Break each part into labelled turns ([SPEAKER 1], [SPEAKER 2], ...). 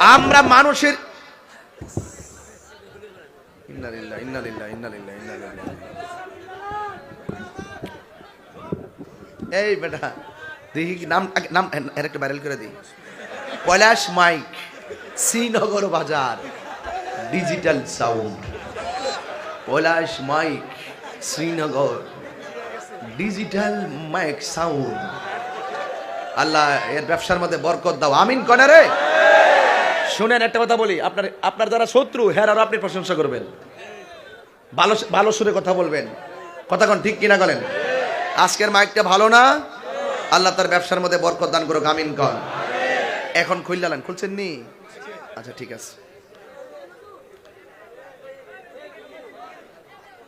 [SPEAKER 1] আমরা মানুষের। এই বেটা, দেখি নাম নাম এর একটা ভাইরাল করে দিই। পলাশ মাইক, শ্রীনগর বাজার digital sound Palash mic, Srinagar digital mic sound আল্লাহ, এর ব্যবসার মধ্যে বরকত দাও। আমিন কনে রে। শুনেন, একটা কথা বলি। আপনার আপনার যারা শত্রু হ্যাঁ আরও আপনি প্রশংসা করবেন। ভালো ভালো সুরে কথা বলবেন। কথা কোন, ঠিক কিনা বলেন? আজকের মাইকটা ভালো না? আল্লাহ তার ব্যবসার মধ্যে বরকত দান করুক, আমিন কন। এখন খুললালেন খুলছেন নি? আচ্ছা ঠিক আছে।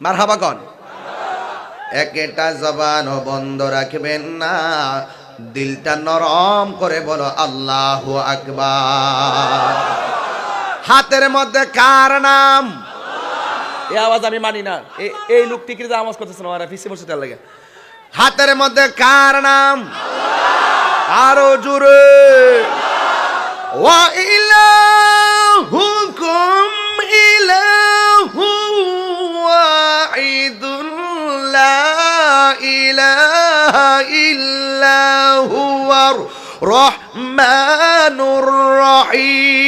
[SPEAKER 1] মার হাবা কন। একটা জবান বন্ধ রাখবেন না। দিলটা নরম করে বলো আল্লাহ আকবার। হাতের মধ্যে কার নাম? এই আওয়াজ আমি মানি না। এই লোকটি কি আওয়াজ করতেছে না পিছিয়ে বসে তার লাগে। হাতের মধ্যে কার নাম? আরও ইলাহু লা ইলাহা ইল্লা হুয়ার রহমানুর রহিম।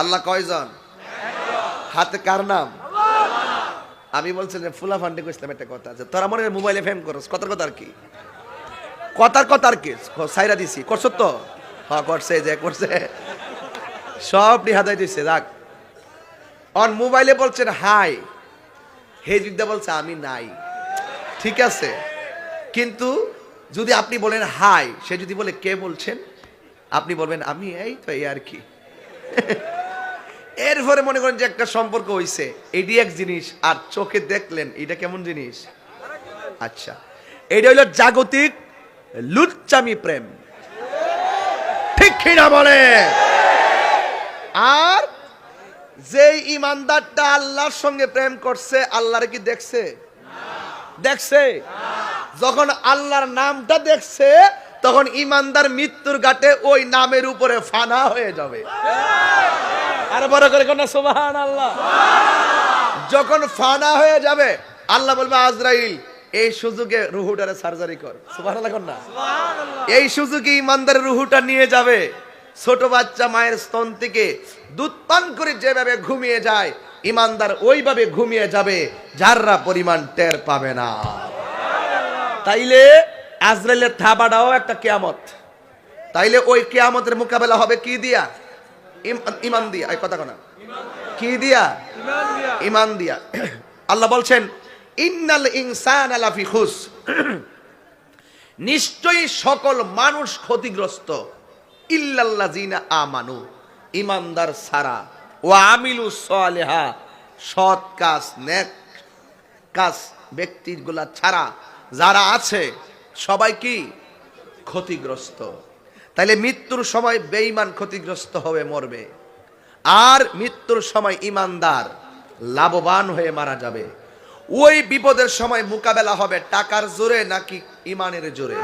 [SPEAKER 1] আল্লাহ কয়জন? হাতে কার নাম? আমি বলছিলাম ফুলা ফান্ডে কইছিলাম একটা কথা আছে। তোরা মনে মোবাইলে ফেম করস, কথার কথা আর কি? কথার কথা আর কি। সাইরা দিছি, করছ তো? হ্যাঁ করছে, যে করছে। সব হাতাই দিচ্ছে দেখ অন মোবাইলে বলছেন হাই হে যুদ্ধা বলছে, আমি নাই। ঠিক আছে। কিন্তু যদি আপনি বলেন হাই সে যদি বলে, কে বলছেন? আপনি বলবেন, আমি এই তো, এই আর কি। এরপরে মনে করেন যে একটা সম্পর্ক হইছে এটি এক জিনিস, আর চোখে দেখলেন, এটা কেমন জিনিস? আচ্ছা এটা হইল জাগতিক লুচ্চামি প্রেম। ঠিক কিনা বলে আর যেই ইমানদারটা আল্লাহর সঙ্গে প্রেম করছে আল্লাহর কি দেখছে? দেখছে? যখন আল্লাহর নামটা দেখছে তখন ইমানদার মৃত্যুর ঘাটে ওই নামের উপরে ফানা হয়ে যাবে। আর বড় করে কোন সুবহান আল্লাহ যখন ফানা হয়ে যাবে আল্লাহ বলবে আজরাইল এই সুযোগে রুহুটারে সার্জারি কর। কর না? এই সুযোগে ইমানদার রুহুটা নিয়ে যাবে। ছোট বাচ্চা মায়ের স্তন থেকে দুধ পান করে যেভাবে ঘুমিয়ে যায়, ইমানদার ওইভাবে ঘুমিয়ে যাবে, যাররা পরিমাণ টের পাবে না। তাইলে আজরাইলের থাবাটাও একটা কেয়ামত। তাইলে ওই কেয়ামতের মোকাবেলা হবে কি দিয়া? ইমান দিয়া। এই কথা কোনা। কি দিয়া? ইমান দিয়া। আল্লাহ বলছেন, ইন্নাল ইনসান আলাফি খুস। নিশ্চয়ই সকল মানুষ ক্ষতিগ্রস্ত। ইল্লাল্লাযিনা আমানু ইমানদার সারা। ও আমিলু সালেহা, সৎ কাজ, নেক কাজ ব্যক্তিগুলা ছাড়া যারা আছে, সবাই কি? ক্ষতিগ্রস্ত। তাইলে মৃত্যুর সময় বেঈমান ক্ষতিগ্রস্ত হবে, মরবে। আর মৃত্যুর সময় ইমানদার লাভবান হয়ে মারা যাবে। ওই বিপদের সময় মোকাবেলা হবে টাকার জোরে নাকি ইমানের জোরে?